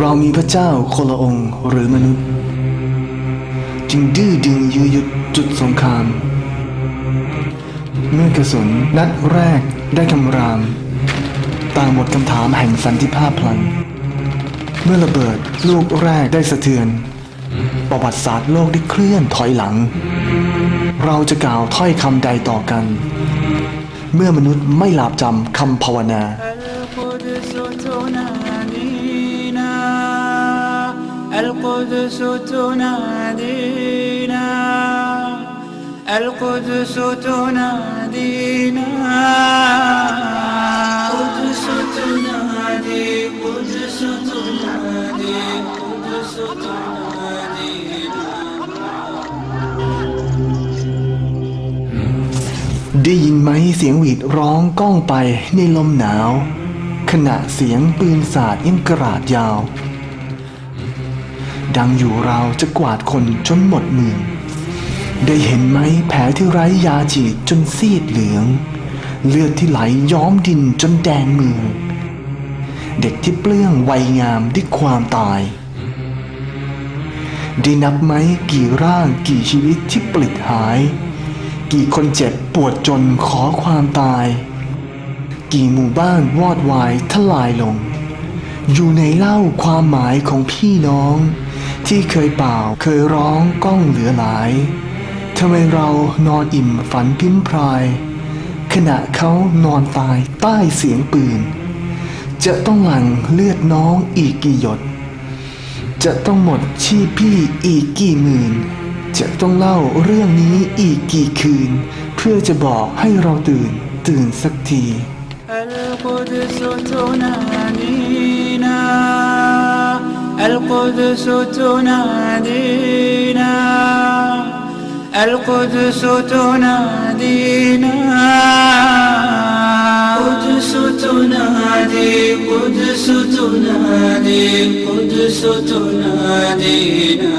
เรามีพระเจ้าคนละองค์หรือมนุษย์ จึงดื้อดึงยื้อยุดจุดสงคราม เมื่อกระสุนนัดแรกได้คำรามต่างหมดคำถามแห่งสันติภาพพลัน เมื่อระเบิดลูกแรกได้สะเทือน ประวัติศาสตร์โลกได้เคลื่อนถอยหลัง เราจะกล่าวถ้อยคำใดต่อกัน เมื่อมนุษย์ไม่หลาบจำคำภาวนา القدس تنادينا القدس تنادينا القدس تنادينا قدس تنادي قدس تنادي قدس تنادينا ได้ยินไหมเสียงหวีดร้องก้องไปในลมหนาว ขณะเสียงปืนสาดยังกราดยาว ดังอยู่ราวจะกวาดคนจนหมดเมือง ได้เห็นไหมแผลที่ไร้ยาฉีดจนซีดเหลือง เลือดที่ไหลย้อมดินจนแดงเมือง เด็กที่เปลื้องวัยงามด้วยความตาย ได้นับไหมกี่ร่างกี่ชีวิตที่ปลิดหาย กี่คนเจ็บปวดจนขอความตาย กี่หมู่บ้านวอดวายทลายลงอยู่ในเล่าความหมายของพี่น้อง ที่เคยเป่าเคยร้องก้องเหลือหลายทำไมเรานอนอิ่มฝันพิมพราย ขณะเขานอนตายใต้เสียงปืน จะต้องหลั่งเลือดน้องอีกกี่หยด จะต้องหมดชีพพี่อีกกี่หมื่น จะต้องเล่าเรื่องนี้อีกกี่คืน เพื่อจะบอกให้เราตื่นตื่นสักที القدس تنادينا القدس تنادينا. القدس تنادينا. قدس تنادي قدس تنادي قدس تنادينا.